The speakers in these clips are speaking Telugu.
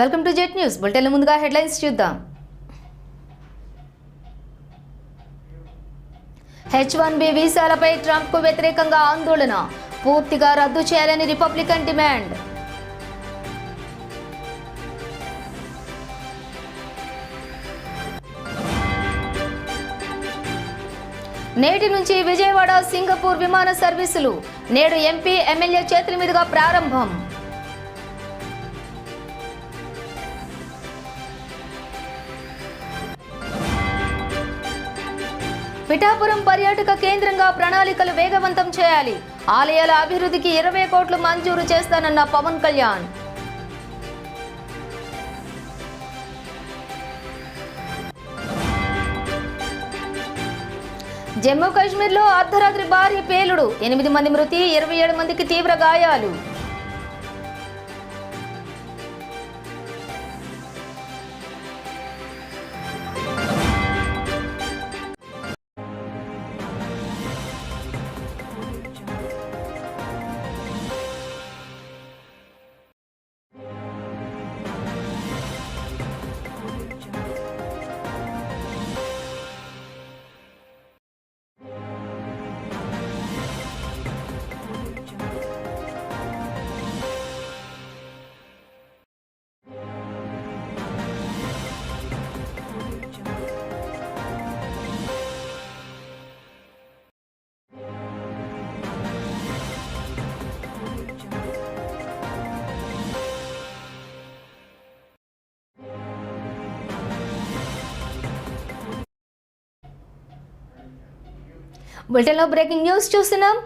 Welcome to jet news bulletin ముందుగా హెడ్లైన్స్ చూద్దాం. హెచ్ వన్ బి వీసాలపై ట్రంప్కు వ్యతిరేకంగా ఆందోళన. పూర్తిగా రద్దు చేయాలని రిపబ్లికన్ డిమాండ్ నేటి నుంచి విజయవాడ సింగపూర్ విమాన సర్వీసులు. నేడు ఎంపీ ఎమ్మెల్యే చేతుల మీదుగా ప్రారంభం. పిఠాపురం పర్యాటక కేంద్రంగా ప్రణాళికలు వేగవంతం చేయాలి. ఆలయాల అభివృద్ధికి ఇరవై కోట్లు మంజూరు చేస్తానన్న పవన్ కళ్యాణ్. జమ్మూ కాశ్మీర్లో అర్ధరాత్రి భారీ పేలుడు. ఎనిమిది మంది మృతి ఇరవై ఏడు మందికి తీవ్ర గాయాలు. బులెటిన్లో బ్రేకింగ్ న్యూస్ చూస్తున్నాం.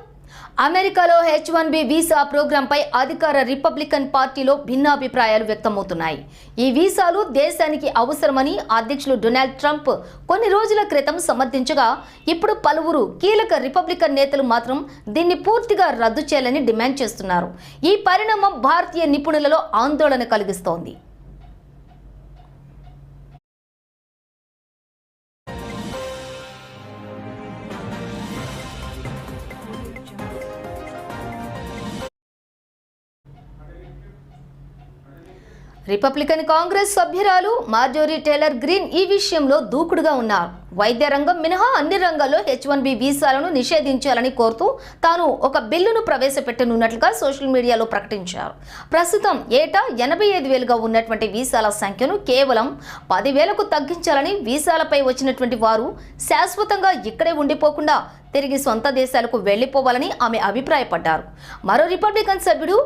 అమెరికాలో హెచ్ వన్ బి వీసా ప్రోగ్రాంపై అధికార రిపబ్లికన్ పార్టీలో భిన్నాభిప్రాయాలు వ్యక్తమవుతున్నాయి. ఈ వీసాలు దేశానికి అవసరమని అధ్యక్షులు డొనాల్డ్ ట్రంప్ కొన్ని రోజుల క్రితం సమర్థించగా ఇప్పుడు పలువురు కీలక రిపబ్లికన్ నేతలు మాత్రం దీన్ని పూర్తిగా రద్దు చేయాలని డిమాండ్ చేస్తున్నారు. ఈ పరిణామం భారతీయ నిపుణులలో ఆందోళన కలిగిస్తోంది. రిపబ్లికన్ కాంగ్రెస్ సభ్యురాలు మార్జోరీ టేలర్ గ్రీన్ ఈ విషయంలో దూకుడుగా ఉన్నారు. వైద్య రంగం మినహా అన్ని రంగాల్లో హెచ్ వన్ బి వీసాలను నిషేధించాలని కోరుతూ తాను ఒక బిల్లును ప్రవేశపెట్టనున్నట్లుగా సోషల్ మీడియాలో ప్రకటించారు. ప్రస్తుతం ఏటా ఎనభై ఐదు వేలుగా ఉన్నటువంటి వీసాల సంఖ్యను కేవలం పదివేలకు తగ్గించాలని వీసాలపై వచ్చినటువంటి వారు శాశ్వతంగా ఇక్కడే ఉండిపోకుండా తిరిగి సొంత దేశాలకు వెళ్ళిపోవాలని ఆమె అభిప్రాయపడ్డారు. మరో రిపబ్లికన్ సభ్యుడు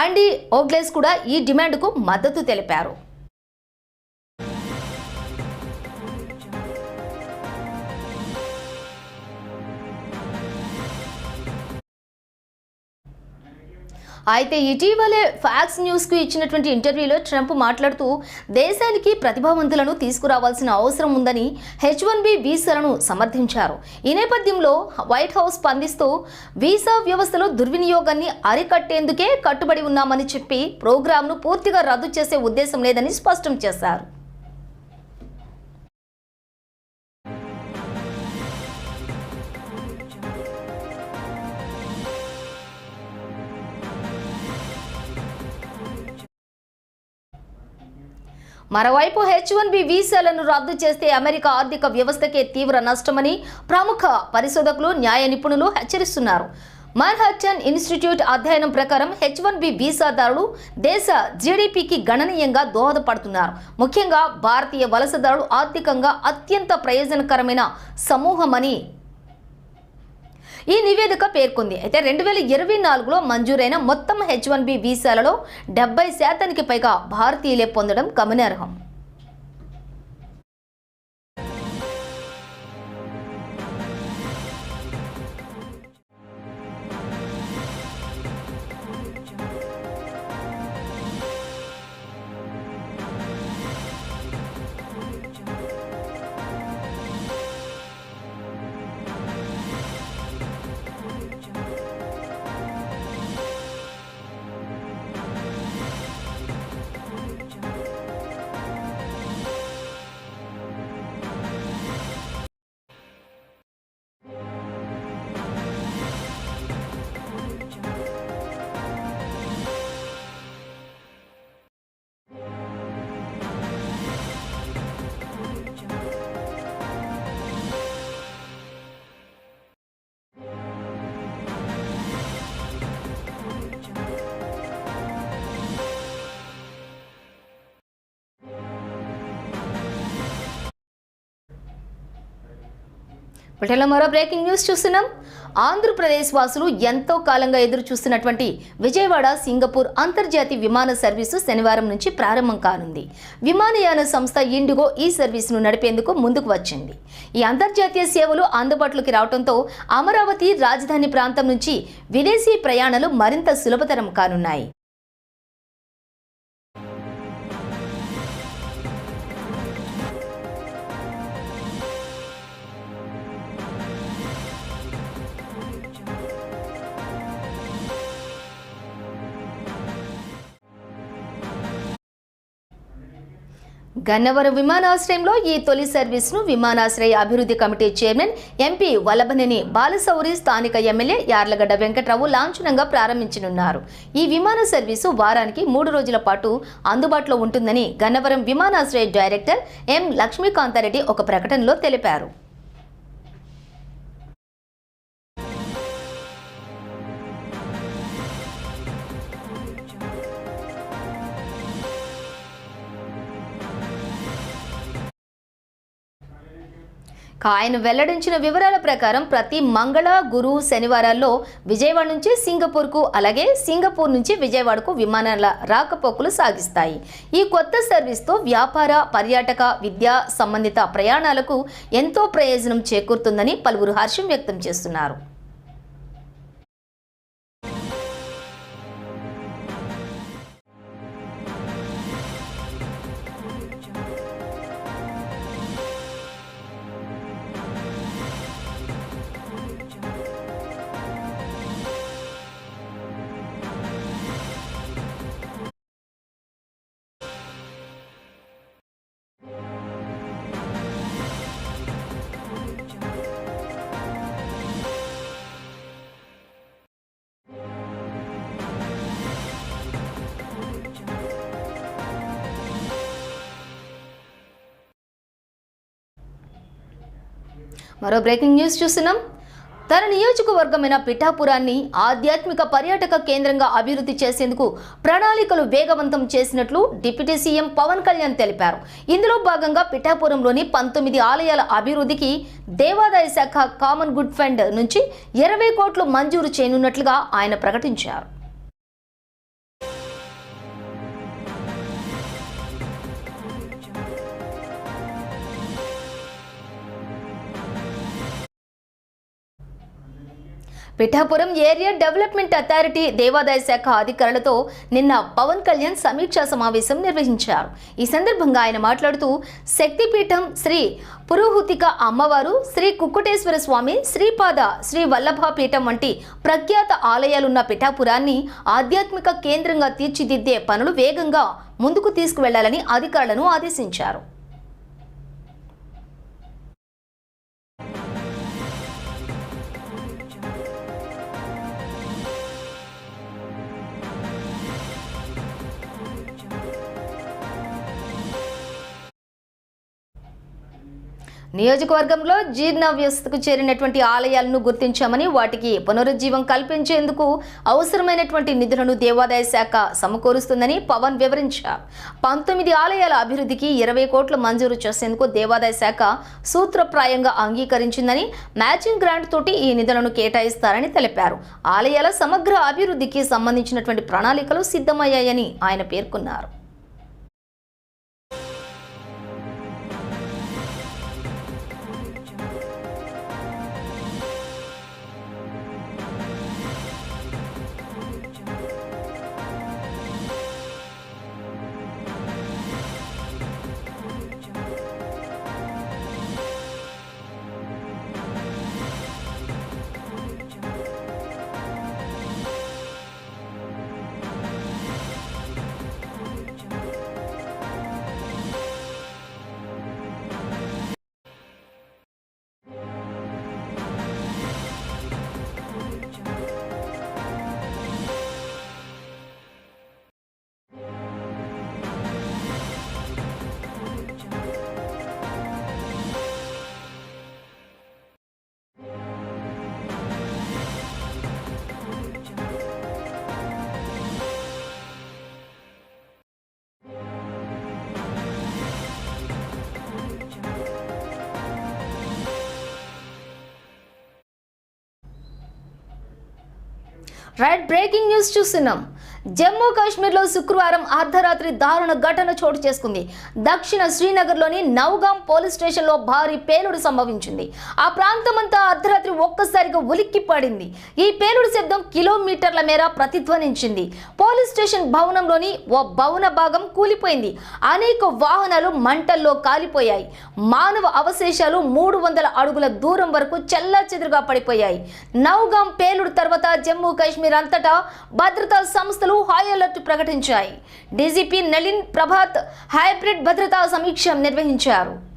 ఆండీ ఓగ్లేస్ కూడా ఈ డిమాండ్కు మద్దతు తెలిపారు. అయితే ఇటీవలే ఫ్యాక్స్ న్యూస్కు ఇచ్చినటువంటి ఇంటర్వ్యూలో ట్రంప్ మాట్లాడుతూ దేశానికి ప్రతిభావంతులను తీసుకురావాల్సిన అవసరం ఉందని హెచ్ వన్ బి వీసాలను సమర్థించారు. ఈ నేపథ్యంలో వైట్ హౌస్ స్పందిస్తూ వీసా వ్యవస్థలో దుర్వినియోగాన్ని అరికట్టేందుకే కట్టుబడి ఉన్నామని చెప్పి ప్రోగ్రాంను పూర్తిగా రద్దు చేసే ఉద్దేశం లేదని స్పష్టం చేశారు. మరోవైపు హెచ్ వన్ బి వీసాలను రద్దు చేస్తే అమెరికా ఆర్థిక వ్యవస్థకే తీవ్ర నష్టమని ప్రముఖ పరిశోధకులు న్యాయ నిపుణులు హెచ్చరిస్తున్నారు. మన్హట్టన్ ఇన్స్టిట్యూట్ అధ్యయనం ప్రకారం హెచ్ వన్ బి వీసాదారులు దేశ జీడిపికి గణనీయంగా దోహదపడుతున్నారు. ముఖ్యంగా భారతీయ వలసదారులు ఆర్థికంగా అత్యంత ప్రయోజనకరమైన సమూహమని ఈ నివేదిక పేర్కొంది. అయితే రెండు వేల ఇరవై నాలుగులో మంజూరైన మొత్తం హెచ్ వన్ బి వీసాలలో డెబ్బై శాతానికి పైగా భారతీయులే పొందడం గమనార్హం. వీటిలో మరో బ్రేకింగ్ న్యూస్ చూస్తున్నాం. ఆంధ్రప్రదేశ్ వాసులు ఎంతో కాలంగా ఎదురు చూస్తున్నటువంటి విజయవాడ సింగపూర్ అంతర్జాతీయ విమాన సర్వీసు శనివారం నుంచి ప్రారంభం కానుంది. విమానయాన సంస్థ ఇండిగో ఈ సర్వీసును నడిపేందుకు ముందుకు వచ్చింది. ఈ అంతర్జాతీయ సేవలు అందుబాటులోకి రావడంతో అమరావతి రాజధాని ప్రాంతం నుంచి విదేశీ ప్రయాణాలు మరింత సులభతరం కానున్నాయి. గన్నవరం విమానాశ్రయంలో ఈ తొలి సర్వీస్ను విమానాశ్రయ అభివృద్ధి committee chairman MP Vallabhaneni Balashowry స్థానిక ఎమ్మెల్యే యార్లగడ్డ వెంకట్రావు లాంఛనంగా ప్రారంభించనున్నారు. ఈ విమాన సర్వీసు వారానికి మూడు రోజుల పాటు అందుబాటులో ఉంటుందని గన్నవరం విమానాశ్రయ డైరెక్టర్ ఎం లక్ష్మీకాంతారెడ్డి ఒక ప్రకటనలో తెలిపారు. ఆయన వెల్లడించిన వివరాల ప్రకారం ప్రతి మంగళ గురు శనివారాల్లో విజయవాడ నుంచి సింగపూర్కు అలాగే సింగపూర్ నుంచి విజయవాడకు విమానాల రాకపోకలు సాగిస్తాయి. ఈ కొత్త సర్వీస్తో వ్యాపార పర్యాటక విద్యా సంబంధిత ప్రయాణాలకు ఎంతో ప్రయోజనం చేకూరుతుందని పలువురు హర్షం వ్యక్తం చేస్తున్నారు. మరో బ్రేకింగ్ న్యూస్ చూస్తున్నాం. తన నియోజకవర్గమైన పిఠాపురాన్ని ఆధ్యాత్మిక పర్యాటక కేంద్రంగా అభివృద్ధి చేసేందుకు ప్రణాళికలు వేగవంతం చేసినట్లు డిప్యూటీ సీఎం పవన్ కళ్యాణ్ తెలిపారు. ఇందులో భాగంగా పిఠాపురంలోని పంతొమ్మిది ఆలయాల అభివృద్ధికి దేవాదాయ శాఖ కామన్ గుడ్ ఫండ్ నుంచి ఇరవై కోట్లు మంజూరు చేయనున్నట్లుగా ఆయన ప్రకటించారు. పిఠాపురం ఏరియా డెవలప్మెంట్ అథారిటీ దేవాదాయ శాఖ అధికారులతో నిన్న పవన్ కళ్యాణ్ సమీక్షా సమావేశం నిర్వహించారు. ఈ సందర్భంగా ఆయన మాట్లాడుతూ శక్తిపీఠం శ్రీ పురోహుతిక అమ్మవారు శ్రీ కుక్కుటేశ్వర స్వామి శ్రీపాద శ్రీ వల్లభాపీఠం వంటి ప్రఖ్యాత ఆలయాలున్న పిఠాపురాన్ని ఆధ్యాత్మిక కేంద్రంగా తీర్చిదిద్దే పనులు వేగంగా ముందుకు తీసుకువెళ్ళాలని అధికారులను ఆదేశించారు. నియోజకవర్గంలో జీర్ణవ్యవస్థకు చేరినటువంటి ఆలయాలను గుర్తించామని వాటికి పునరుజ్జీవం కల్పించేందుకు అవసరమైనటువంటి నిధులను దేవాదాయ శాఖ సమకూరుస్తుందని పవన్ వివరించారు. పంతొమ్మిది ఆలయాల అభివృద్ధికి ఇరవై కోట్లు మంజూరు చేసేందుకు దేవాదాయ శాఖ సూత్రప్రాయంగా అంగీకరించిందని మ్యాచింగ్ గ్రాంట్ తోటి ఈ నిధులను కేటాయిస్తారని తెలిపారు. ఆలయాల సమగ్ర అభివృద్ధికి సంబంధించినటువంటి ప్రణాళికలు సిద్ధమయ్యాయని ఆయన పేర్కొన్నారు. రైట్ బ్రేకింగ్ న్యూస్ చూస్తున్నాం జమ్మూ కాశ్మీర్లో శుక్రవారం అర్ధరాత్రి దారుణ ఘటన చోటు చేసుకుంది. దక్షిణ శ్రీనగర్లోని నౌగాం పోలీస్ స్టేషన్లో భారీ పేలుడు సంభవించింది. ఆ ప్రాంతమంతా అర్ధరాత్రి ఒక్కసారిగా ఉలిక్కి పడింది. ఈ పేలుడు శబ్దం కిలోమీటర్ల మేర ప్రతిధ్వనించింది. పోలీస్ స్టేషన్ భవనంలోని ఓ భవన భాగం కూలిపోయింది. అనేక వాహనాలు మంటల్లో కాలిపోయాయి. మానవ అవశేషాలు మూడు వందల అడుగుల దూరం వరకు చెల్లాచెదురుగా పడిపోయాయి. నౌగాం పేలుడు తర్వాత జమ్మూ కాశ్మీర్ అంతటా భద్రతా సంస్థలు హై అలర్ట్ ప్రకటించాయి. డీజీపీ నలిన్ ప్రభాత్ హైబ్రిడ్ భద్రతా సమీక్ష నిర్వహించారు.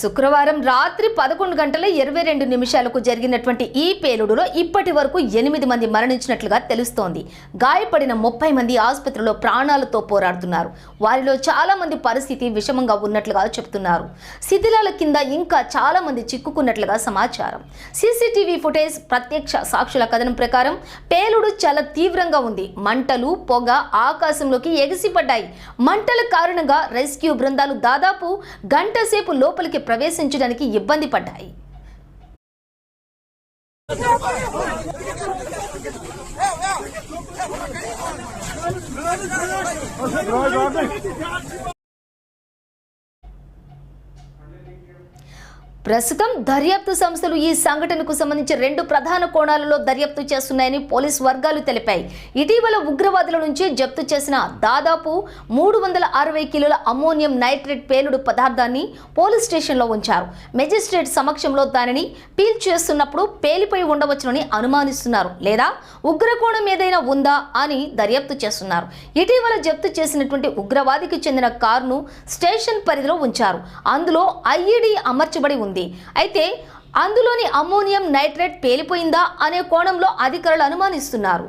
శుక్రవారం రాత్రి పదకొండు గంటల ఇరవై రెండు నిమిషాలకు జరిగినటువంటి ఈ పేలుడులో ఇప్పటి వరకు ఎనిమిది మంది మరణించినట్లుగా తెలుస్తోంది. గాయపడిన ముప్పై మంది ఆసుపత్రిలో ప్రాణాలతో పోరాడుతున్నారు. వారిలో చాలా మంది పరిస్థితి విషమంగా ఉన్నట్లుగా చెబుతున్నారు శిథిలాల కింద ఇంకా చాలా మంది చిక్కుకున్నట్లుగా సమాచారం. సీసీటీవీ ఫుటేజ్ ప్రత్యక్ష సాక్షుల కథనం ప్రకారం పేలుడు చాలా తీవ్రంగా ఉంది. మంటలు పొగ ఆకాశంలోకి ఎగిసిపడ్డాయి. మంటల కారణంగా రెస్క్యూ బృందాలు దాదాపు గంట సేపు లోపలికి ప్రవేశించడానికి ఇబ్బంది పడ్డాయి. ప్రస్తుతం దర్యాప్తు సంస్థలు ఈ సంఘటనకు సంబంధించి రెండు ప్రధాన కోణాలలో దర్యాప్తు చేస్తున్నాయని పోలీస్ వర్గాలు తెలిపాయి. ఇటీవల ఉగ్రవాదుల నుంచి జప్తు చేసిన దాదాపు మూడు వందల అరవై కిలోల అమ్మోనియం నైట్రేట్ పేలుడు పదార్థాన్ని పోలీస్ స్టేషన్లో ఉంచారు. మెజిస్ట్రేట్ సమక్షంలో దానిని పీల్ చేస్తున్నప్పుడు పేలిపోయి ఉండవచ్చునని అనుమానిస్తున్నారు లేదా ఉగ్రకోణం ఏదైనా ఉందా అని దర్యాప్తు చేస్తున్నారు. ఇటీవల జప్తు చేసినటువంటి ఉగ్రవాదికి చెందిన కారును స్టేషన్ పరిధిలో ఉంచారు. అందులో ఐఈడి అమర్చబడి ఉంది. అయితే అందులోని అమ్మోనియం నైట్రేట్ పేలిపోయిందా అనే కోణంలో అధికారులు అనుమానిస్తున్నారు.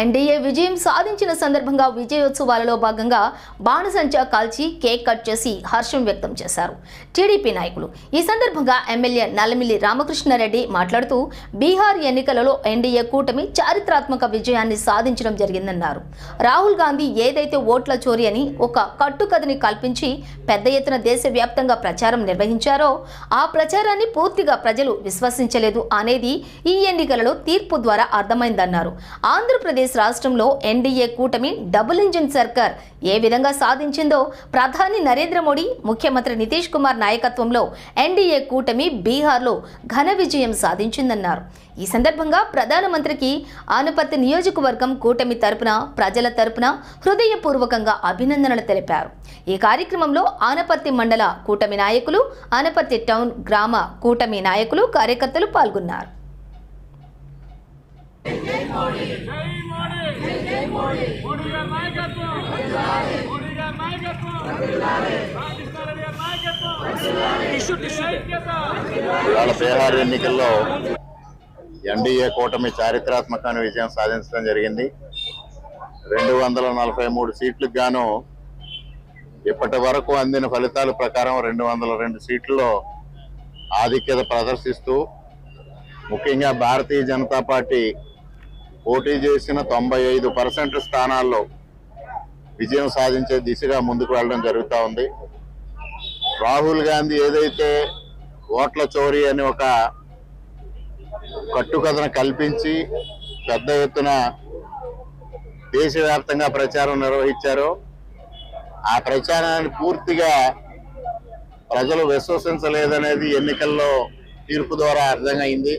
ఎన్డీఏ విజయం సాధించిన సందర్భంగా విజయోత్సవాలలో భాగంగా బాణసంచా కాల్చి కేక్ కట్ చేసి హర్షం వ్యక్తం చేశారు. టీడీపీ నాయకులు ఈ సందర్భంగా ఎమ్మెల్యే నల్లమిల్లి రామకృష్ణారెడ్డి మాట్లాడుతూ బీహార్ ఎన్నికలలో ఎన్డీఏ కూటమి చారిత్రాత్మక విజయాన్ని సాధించడం జరిగిందన్నారు. రాహుల్ గాంధీ ఏదైతే ఓట్ల చోరీ అని ఒక కట్టుకథని కల్పించి పెద్ద ఎత్తున దేశవ్యాప్తంగా ప్రచారం నిర్వహించారో ఆ ప్రచారాన్ని పూర్తిగా ప్రజలు విశ్వసించలేదు అనేది ఈ ఎన్నికలలో తీర్పు ద్వారా అర్థమైందన్నారు. ఆంధ్రప్రదేశ్ రాష్ట్రంలో ఎన్డీఏ కూటమి డబుల్ ఇంజిన్ సర్కార్ ఏ విధంగా సాధించిందో ప్రధాని నరేంద్ర మోడీ ముఖ్యమంత్రి నితీష్ కుమార్ నాయకత్వంలో ఎన్డీఏ కూటమి బీహార్లో ఘన విజయం సాధించిందన్నారు. ఈ సందర్భంగా ప్రధానమంత్రికి ఆనపర్తి నియోజకవర్గం కూటమి తరపున ప్రజల తరపున హృదయపూర్వకంగా అభినందనలు తెలిపారు. ఈ కార్యక్రమంలో ఆనపర్తి మండల కూటమి నాయకులు ఆనపర్తి టౌన్ గ్రామ కూటమి నాయకులు కార్యకర్తలు పాల్గొన్నారు. మోడీ గారి నాయకత్వం మోడీ గారి నాయకత్వం ఇవాళ బీహార్ ఎన్నికల్లో ఎన్డీఏ కూటమి చారిత్రాత్మకమైన విజయం సాధించడం జరిగింది. రెండు వందల నలభై మూడు సీట్లకు గాను ఇప్పటి వరకు అందిన ఫలితాల ప్రకారం రెండు వందల రెండు సీట్లలో ఆధిక్యత ప్రదర్శిస్తూ ముఖ్యంగా భారతీయ జనతా పార్టీ పోటీ చేసిన తొంభై ఐదు పర్సెంట్ స్థానాల్లో విజయం సాధించే దిశగా ముందుకు వెళ్ళడం జరుగుతూ ఉంది. రాహుల్ గాంధీ ఏదైతే ఓట్ల చోరీ అని ఒక కట్టుకథను కల్పించి పెద్ద ఎత్తున దేశవ్యాప్తంగా ప్రచారం నిర్వహించారో ఆ ప్రచారాన్ని పూర్తిగా ప్రజలు విశ్వసించలేదనేది ఎన్నికల్లో తీర్పు ద్వారా అర్థమైంది.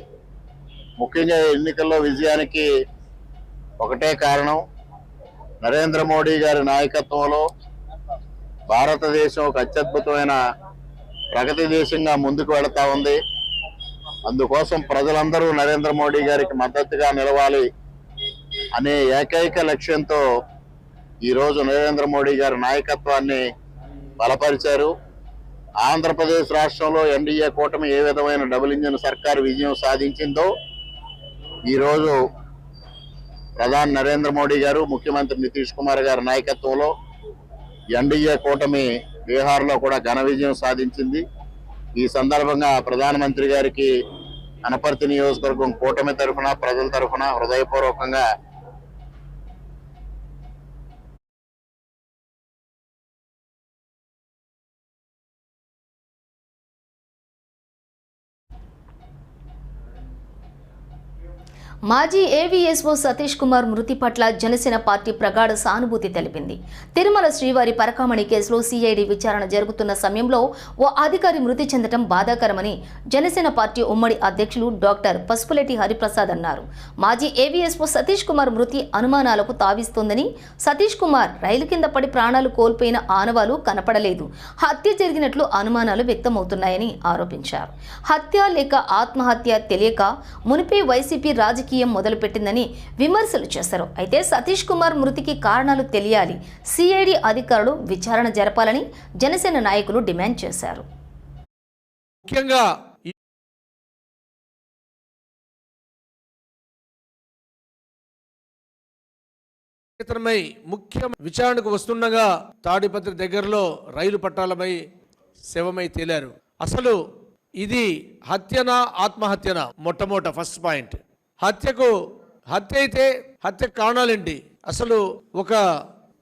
ముఖ్యంగా ఎన్నికల్లో విజయానికి ఒకటే కారణం. నరేంద్ర మోడీ గారి నాయకత్వంలో భారతదేశం ఒక అత్యద్భుతమైన ప్రగతి దేశంగా ముందుకు వెళతా ఉంది. అందుకోసం ప్రజలందరూ నరేంద్ర మోడీ గారికి మద్దతుగా నిలవాలి అనే ఏకైక లక్ష్యంతో ఈరోజు నరేంద్ర మోడీ గారి నాయకత్వాన్ని బలపరిచారు. ఆంధ్రప్రదేశ్ రాష్ట్రంలో ఎన్డీఏ కూటమి ఏ విధమైన డబుల్ ఇంజిన్ సర్కారు విజయం సాధించిందో ఈరోజు ప్రధాని నరేంద్ర మోడీ గారు ముఖ్యమంత్రి నితీష్ కుమార్ గారి నాయకత్వంలో ఎన్డీఏ కూటమి బీహార్లో కూడా ఘన విజయం సాధించింది. ఈ సందర్భంగా ప్రధానమంత్రి గారికి అనపర్తి నియోజకవర్గం కూటమి తరఫున ప్రజల తరఫున హృదయపూర్వకంగా మాజీ ఏవీఎస్ఓ సతీష్ కుమార్ మృతి పట్ల జనసేన పార్టీ ప్రగాఢ సానుభూతి తెలిపింది. తిరుమల శ్రీవారి పరకామణి కేసులో సిఐడి విచారణ జరుగుతున్న సమయంలో ఓ అధికారి మృతి చెందడం బాధాకరమని జనసేన పార్టీ ఉమ్మడి అధ్యక్షులు డాక్టర్ పసుపులెటి హరిప్రసాద్ అన్నారు. మాజీ ఏవీఎస్ఓ సతీష్ కుమార్ మృతి అనుమానాలకు తావిస్తోందని సతీష్ కుమార్ రైలు కింద పడి ప్రాణాలు కోల్పోయిన ఆనవాలు కనపడలేదు. హత్య జరిగినట్లు అనుమానాలు వ్యక్తమవుతున్నాయని ఆరోపించారు. హత్య లేక ఆత్మహత్య తెలియక మునిపే వైసీపీ రాజకీయ మొదలుపెట్టిందని విమర్శలు చేశారు. అయితే సతీష్ కుమార్ మృతికి కారణాలు తెలియాలి. సిఐడి అధికారులు విచారణ జరపాలని జనసేన నాయకులు డిమాండ్ చేశారు. ముఖ్యంగా ఇతరమై ముఖ్య విచారణకు వస్తుండగా తాడిపత్రి దగ్గరలో రైలు పట్టాలపై శవమై తేలారు. అసలు ఇది హత్యనా ఆత్మహత్యనా? మొట్టమొదట ఫస్ట్ పాయింట్. హత్యకు హత్య అయితే హత్య కారణాలేంటి? అసలు ఒక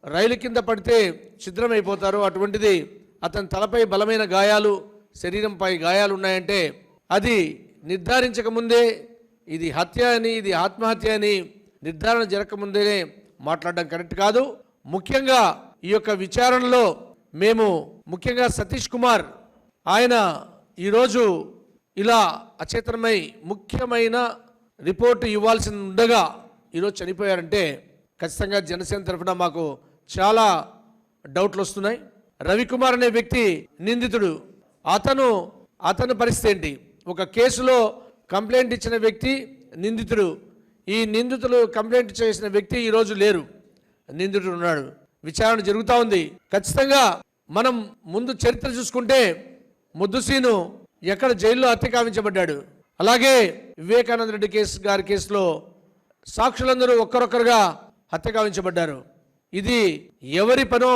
రైలు కింద పడితే ఛిద్రమైపోతారు. అటువంటిది అతని తలపై బలమైన గాయాలు శరీరంపై గాయాలు ఉన్నాయంటే అది నిర్ధారించక ముందే ఇది హత్య అని ఇది ఆత్మహత్య అని నిర్ధారణ జరగకముందే మాట్లాడడం కరెక్ట్ కాదు. ముఖ్యంగా ఈ యొక్క విచారణలో మేము ముఖ్యంగా సతీష్ కుమార్ ఆయన ఈరోజు ఇలా అచేతనమై ముఖ్యమైన రిపోర్టు ఇవ్వాల్సి ఉండగా ఈరోజు చనిపోయారంటే ఖచ్చితంగా జనసేన తరఫున మాకు చాలా డౌట్లు వస్తున్నాయి. రవికుమార్ అనే వ్యక్తి నిందితుడు. అతను అతని పరిస్థితి ఏంటి? ఒక కేసులో కంప్లైంట్ ఇచ్చిన వ్యక్తి నిందితుడు. ఈ నిందితులు కంప్లైంట్ చేసిన వ్యక్తి ఈరోజు లేరు. నిందితుడు ఉన్నాడు. విచారణ జరుగుతూ ఉంది. ఖచ్చితంగా మనం ముందు చరిత్ర చూసుకుంటే ముద్దుసీను ఎక్కడ జైల్లో హత్య కావించబడ్డాడు. అలాగే వివేకానంద రెడ్డి కేసు గారి కేసులో సాక్షులందరూ ఒక్కరొక్కరుగా హత్య కావించబడ్డారు ఇది ఎవరి పనో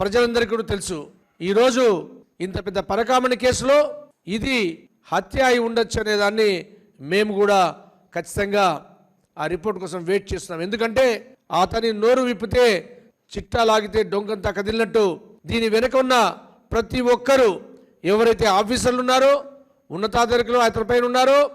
ప్రజలందరికీ కూడా తెలుసు. ఈరోజు ఇంత పెద్ద పరకామణి కేసులో ఇది హత్య అయి ఉండొచ్చు అనే దాన్ని మేము కూడా ఖచ్చితంగా ఆ రిపోర్ట్ కోసం వెయిట్ చేస్తున్నాం. ఎందుకంటే అతని నోరు విప్పితే చిట్టా లాగితే డొంకంతా కదిలినట్టు దీని వెనుక ఉన్న ప్రతి ఒక్కరూ ఎవరైతే ఆఫీసర్లు ఉన్నారో ఉన్నతాధికారులు అతని పైన ఉన్నారో.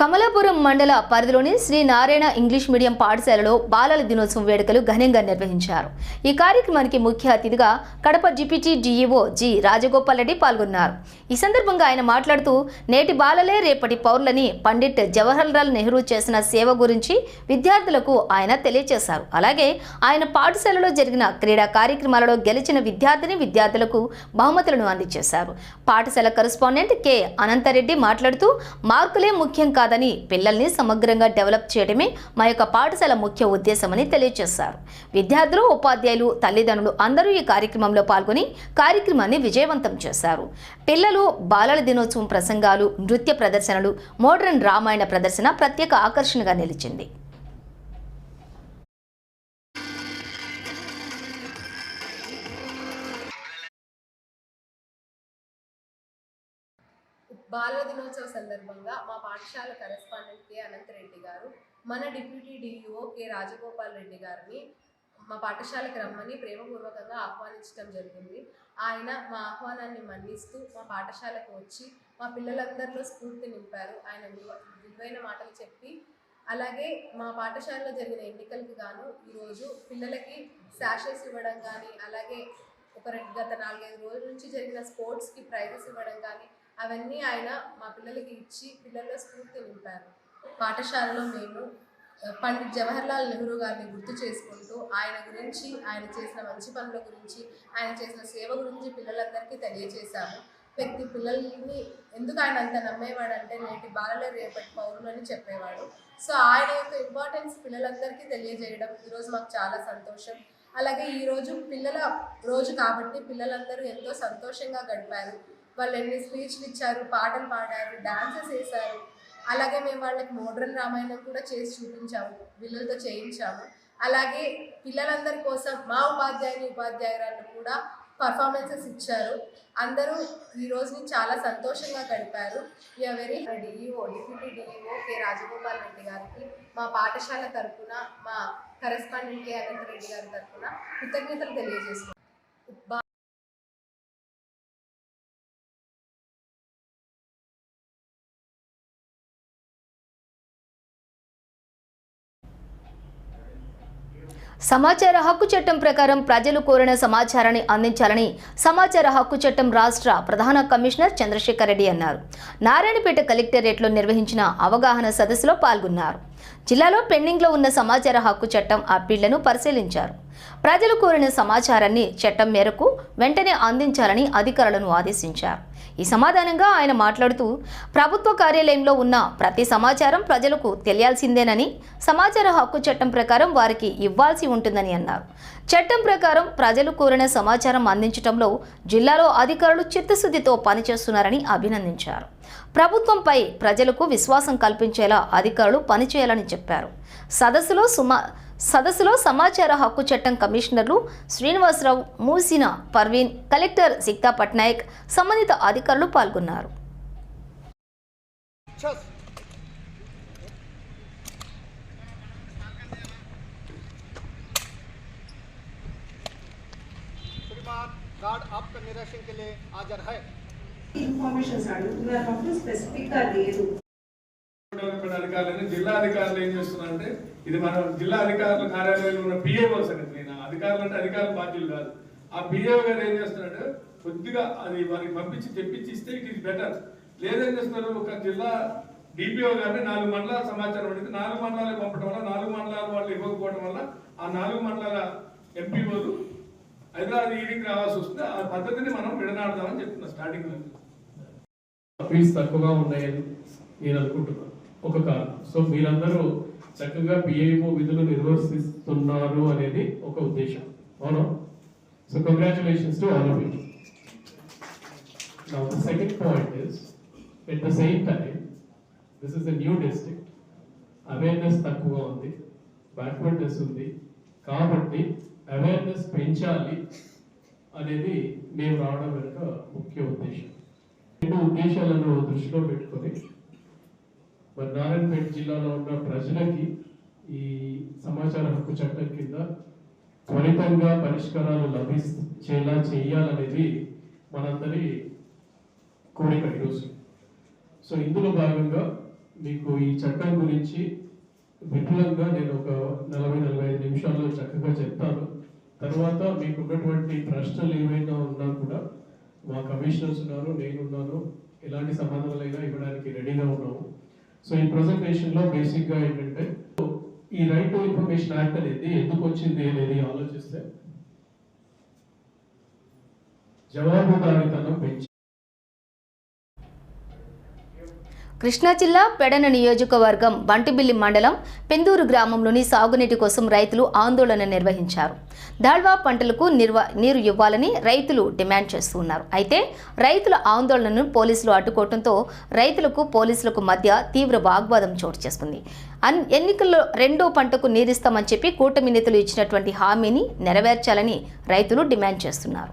కమలాపురం మండల పరిధిలోని శ్రీ నారాయణ ఇంగ్లీష్ మీడియం పాఠశాలలో బాలల దినోత్సవం వేడుకలు ఘనంగా నిర్వహించారు. ఈ కార్యక్రమానికి ముఖ్య అతిథిగా Kadapa deputy DEO G Rajagopal Reddy పాల్గొన్నారు. ఈ సందర్భంగా ఆయన మాట్లాడుతూ నేటి బాలలే రేపటి పౌరులని పండిట్ జవహర్లాల్ నెహ్రూ చేసిన సేవ గురించి విద్యార్థులకు ఆయన తెలియజేశారు అలాగే ఆయన పాఠశాలలో జరిగిన క్రీడా కార్యక్రమాలలో గెలిచిన విద్యార్థిని విద్యార్థులకు బహుమతులను అందజేశారు పాఠశాల కరస్పాండెంట్ కె. అనంతరెడ్డి మాట్లాడుతూ మార్కులే ముఖ్యం కాదని పిల్లల్ని సమగ్రంగా డెవలప్ చేయడమే మా యొక్క పాఠశాల ముఖ్య ఉద్దేశమని తెలియజేశారు. విద్యార్థులు ఉపాధ్యాయులు తల్లిదండ్రులు అందరూ ఈ కార్యక్రమంలో పాల్గొని కార్యక్రమాన్ని విజయవంతం చేశారు. పిల్లలు బాలల దినోత్సవం ప్రసంగాలు నృత్య ప్రదర్శనలు మోడర్న్ రామాయణ ప్రదర్శన ప్రత్యేక ఆకర్షణగా నిలిచింది. బాల దినోత్సవ సందర్భంగా మా పాఠశాల కరెస్పాండెంట్ కె. అనంతరెడ్డి గారు మన deputy DEO K. Rajagopal Reddy గారిని మా పాఠశాలకు రమ్మని ప్రేమపూర్వకంగా ఆహ్వానించడం జరిగింది. ఆయన మా ఆహ్వానాన్ని మన్నిస్తూ మా పాఠశాలకు వచ్చి మా పిల్లలందరిలో స్ఫూర్తి నింపారు. ఆయన విలువైన మాటలు చెప్పి అలాగే మా పాఠశాలలో జరిగిన ఎన్నికలకు గాను ఈరోజు పిల్లలకి శాషెస్ ఇవ్వడం కానీ అలాగే ఒక రెండు గత నాలుగైదు రోజుల నుంచి జరిగిన స్పోర్ట్స్కి ప్రైజెస్ ఇవ్వడం కానీ అవన్నీ ఆయన మా పిల్లలకి ఇచ్చి పిల్లల్లో స్ఫూర్తి నింపారు. పాఠశాలలో మేము పండిట్ జవహర్లాల్ నెహ్రూ గారిని గుర్తు చేసుకుంటూ ఆయన గురించి ఆయన చేసిన మంచి పనుల గురించి ఆయన చేసిన సేవ గురించి పిల్లలందరికీ తెలియజేశాము వ్యక్తి పిల్లల్ని ఎందుకు ఆయన అంత నమ్మేవాడంటే నేటి బాలలే రేపటి పౌరులు అని చెప్పేవాడు. సో ఆయన యొక్క ఇంపార్టెన్స్ పిల్లలందరికీ తెలియజేయడం ఈరోజు మాకు చాలా సంతోషం. అలాగే ఈరోజు పిల్లల రోజు కాబట్టి పిల్లలందరూ ఎంతో సంతోషంగా గడిపారు. వాళ్ళు ఎన్ని స్పీచ్లు ఇచ్చారు పాటలు పాడారు డాన్సెస్ వేశారు. అలాగే మేము వాళ్ళకి మోడ్రన్ రామాయణం కూడా చేసి చూపించాము పిల్లలతో చేయించాము. అలాగే పిల్లలందరి కోసం మా ఉపాధ్యాయుని ఉపాధ్యాయురాలు కూడా పర్ఫార్మెన్సెస్ ఇచ్చారు. అందరూ ఈ రోజుని చాలా సంతోషంగా గడిపారు. We are very DEO deputy DEO K Rajagopal Reddy గారికి మా పాఠశాల తరఫున మా కరెస్పాండెంట్ కె అనంత రెడ్డి గారి తరఫున కృతజ్ఞతలు తెలియజేస్తున్నాం సమాచార హక్కు చట్టం ప్రకారం ప్రజలు కోరిన సమాచారాన్ని అందించాలని సమాచార హక్కు చట్టం రాష్ట్ర ప్రధాన కమిషనర్ చంద్రశేఖర్ రెడ్డి అన్నారు. నారాయణపేట కలెక్టరేట్లో నిర్వహించిన అవగాహన సదస్సులో పాల్గొన్నారు. జిల్లాలో పెండింగ్లో ఉన్న సమాచార హక్కు చట్టం అప్పీళ్ళను పరిశీలించారు. ప్రజలు కోరిన సమాచారాన్ని చట్టం మేరకు వెంటనే అందించాలని అధికారులను ఆదేశించారు. ఈ సమాధానంగా ఆయన మాట్లాడుతూ ప్రభుత్వ కార్యాలయంలో ఉన్న ప్రతి సమాచారం ప్రజలకు తెలియాల్సిందేనని సమాచార హక్కు చట్టం ప్రకారం వారికి ఇవ్వాల్సి ఉంటుందని అన్నారు. చట్టం ప్రకారం ప్రజలు కోరిన సమాచారం అందించడంలో జిల్లాలో అధికారులు చిత్తశుద్ధితో పనిచేస్తున్నారని అభినందించారు. ప్రభుత్వంపై ప్రజలకు విశ్వాసం కల్పించేలా అధికారులు పనిచేయాలని చెప్పారు. సదస్సులో సుమా సదస్సులో సమాచార హక్కు చట్టం కమిషనర్లు శ్రీనివాసరావు మూసినా పర్వీన్ కలెక్టర్ సిక్తా పట్నాయక్ సంబంధిత అధికారులు పాల్గొన్నారు. ఇన్ఫర్మేషన్ స్పెసిఫిక్గా లేదు డెవలప్మెంట్ అధికారులు జిల్లా అధికారులు ఏం చేస్తున్నారంటే ఇది మన జిల్లా అధికారుల కార్యాలయంలో ఉన్న పిఏఓ సంగతి నేను అధికారులు అంటే అధికారులు బాధ్యులు కాదు. ఆ పిఏఓ గారు ఏం చేస్తున్నారంటే కొద్దిగా అది వారికి పంపించి తెప్పించి ఇస్తే ఇట్ ఈస్ బెటర్. లేదేం చేస్తున్నారు ఒక జిల్లా డిపిఓ గారిని నాలుగు మండలాల సమాచారం అడిగితే నాలుగు మండలాలు పంపడం వల్ల నాలుగు మండలాల వాళ్ళు ఇవ్వకపోవడం వల్ల ఆ నాలుగు మండలాల ఎంపీఓలు హైదరాబాద్ ఈడింగ్ రావాల్సి వస్తుంది. ఆ పద్ధతిని మనం విడనాడదామని చెప్తున్నాం స్టార్టింగ్ నుంచి ఫీజు తక్కువగా ఉన్నాయని నేను అనుకుంటున్నాను. ఒక కారణం సో మీరందరూ చక్కగా పిఐఓ విధులు నిర్వర్తిస్తున్నారు అనేది ఒక ఉద్దేశం. అవునా? So congratulations to all of you Now the second point is, at the same time, this is a new district. Awareness తక్కువగా ఉంది. బ్యాక్వర్డ్నెస్ ఉంది. కాబట్టి అవేర్నెస్ పెంచాలి అనేది మేము రావడం వెనుక ముఖ్య ఉద్దేశం. రెండు ఉద్దేశాలను దృష్టిలో పెట్టుకొని మరి నారాయణపేట జిల్లాలో ఉన్న ప్రజలకి ఈ సమాచార హక్కు చట్టం కింద త్వరితంగా పరిష్కారాలు లభించేలా చేయాలనేది మనందరి కోరిక ఈరోజు. సో ఇందులో భాగంగా మీకు ఈ చట్టం గురించి విపులంగా నేను ఒక నలభై నలభై ఐదు నిమిషాల్లో చక్కగా చెప్తాను. తర్వాత మీకు ఉన్నటువంటి ప్రశ్నలు ఏమైనా ఉన్నా కూడా మా కమిషనర్స్ ఉన్నారు నేనున్నాను. ఎలాంటి సమాధానాలైనా ఇవ్వడానికి రెడీగా ఉన్నాము. సో ఈ ప్రజెంటేషన్లో బేసిక్గా ఏంటంటే ఈ రైట్ టు ఇన్ఫర్మేషన్ యాక్ట్ అనేది ఎందుకు వచ్చింది అనేది ఆలోచిస్తే జవాబుదారితనం పెంచి కృష్ణా జిల్లా పెడన నియోజకవర్గం బంటిబిల్లి మండలం పెందూరు గ్రామంలోని సాగునీటి కోసం రైతులు ఆందోళన నిర్వహించారు. దాళ్వా పంటలకు నిర్వ నీరు ఇవ్వాలని రైతులు డిమాండ్ చేస్తున్నారు అయితే రైతుల ఆందోళనను పోలీసులు అడ్డుకోవడంతో రైతులకు పోలీసులకు మధ్య తీవ్ర వాగ్వాదం చోటు చేసుకుంది. అన్ ఎన్నికల్లో రెండో పంటకు నీరిస్తామని చెప్పి కూటమి నేతలు ఇచ్చినటువంటి హామీని నెరవేర్చాలని రైతులు డిమాండ్ చేస్తున్నారు.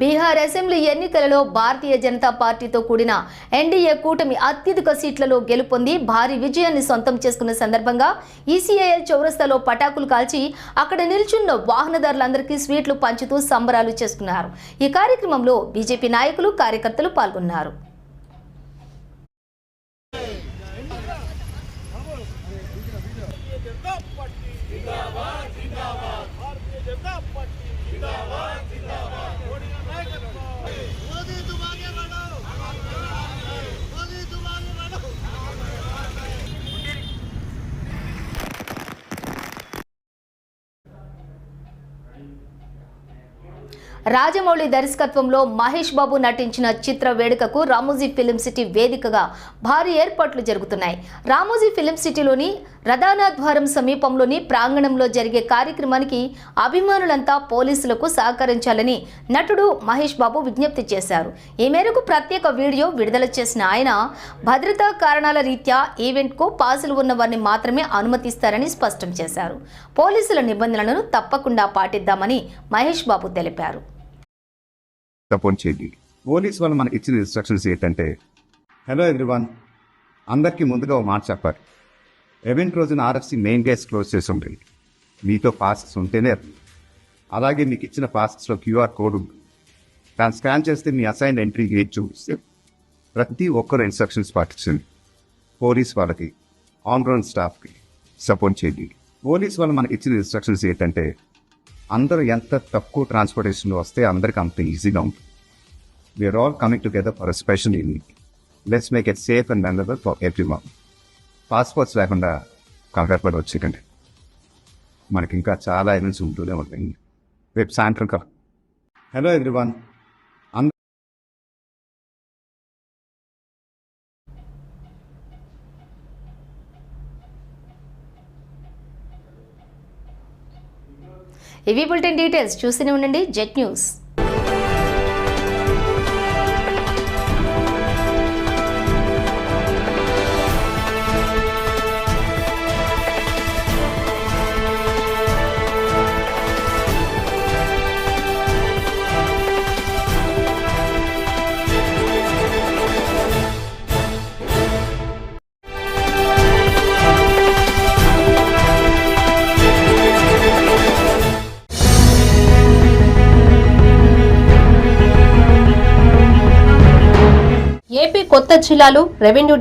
బీహార్ అసెంబ్లీ ఎన్నికలలో భారతీయ జనతా పార్టీతో కూడిన ఎన్డీఏ కూటమి అత్యధిక సీట్లలో గెలుపొంది భారీ విజయాన్ని సొంతం చేసుకున్న సందర్భంగా ఈసీఐఎల్ చౌరస్తాలో పటాకులు కాల్చి అక్కడ నిల్చున్న వాహనదారులందరికీ స్వీట్లు పంచుతూ సంబరాలు చేసుకున్నారు. ఈ కార్యక్రమంలో బీజేపీ నాయకులు కార్యకర్తలు పాల్గొన్నారు. రాజమౌళి దర్శకత్వంలో మహేష్ బాబు నటించిన చిత్ర వేడుకకు రామోజీ ఫిలిం సిటీ వేదికగా భారీ ఏర్పాట్లు జరుగుతున్నాయి. రామోజీ ఫిలిం సిటీలోని రదానా ద్వారం సమీపంలోని ప్రాంగణంలో జరిగే కార్యక్రమానికి అభిమానులంతా పోలీసులకు సహకరించాలని నటుడు మహేష్ బాబు విజ్ఞప్తి చేశారు. ఈ మేరకు ప్రత్యేక వీడియో విడుదల చేసిన ఆయన భద్రతా కారణాల రీత్యా ఈవెంట్కు పాసులు ఉన్న వారిని మాత్రమే అనుమతిస్తారని స్పష్టం చేశారు. పోలీసుల నిబంధనలను తప్పకుండా పాటిద్దామని మహేష్ బాబు తెలిపారు. సపోర్ట్ చేయండి. పోలీస్ వాళ్ళు మనకి ఇచ్చిన ఇన్స్ట్రక్షన్స్ ఏంటంటే హలో ఎవ్రీవన్ అందరికీ ముందుగా ఒక మాట చెప్పాలి. ఎవెంట్ రోజున ఆర్ఎఫ్సి మెయిన్ గేట్స్ క్లోజ్ చేసి ఉంటుంది మీతో పాసెస్ ఉంటేనే అలాగే మీకు ఇచ్చిన పాసెస్లో క్యూఆర్ కోడ్ ఉంది. దాన్ని స్కాన్ చేస్తే మీ అసైన్ ఎంట్రీ గేట్ చూపిస్తే ప్రతి ఒక్కరు ఇన్స్ట్రక్షన్స్ పాటించండి. పోలీస్ వాళ్ళకి ఆన్ గ్రౌండ్ స్టాఫ్కి సపోర్ట్ చేయండి. పోలీస్ వాళ్ళు మనకి ఇచ్చిన ఇన్స్ట్రక్షన్స్ ఏంటంటే అందరూ ఎంత తక్కువ ట్రాన్స్పోర్టేషన్లో వస్తే అందరికి అంత ఈజీగా ఉంటుంది. We are all coming together for special unit let's make it safe and memorable for everyone passports లేకుండా కంగారు పడి వచ్చేకండి మనకి ఇంకా చాలా ఈవెంట్స్ ఉంటూనే ఉంటాయి. రేపు సాయంత్రం కా హలో ఎవ్రీవన్ ఇవి బులెటిన్ డీటెయిల్స్ చూస్తూనే ఉండండి. Jet news. కొత్త జిల్లాలు రెవెన్యూ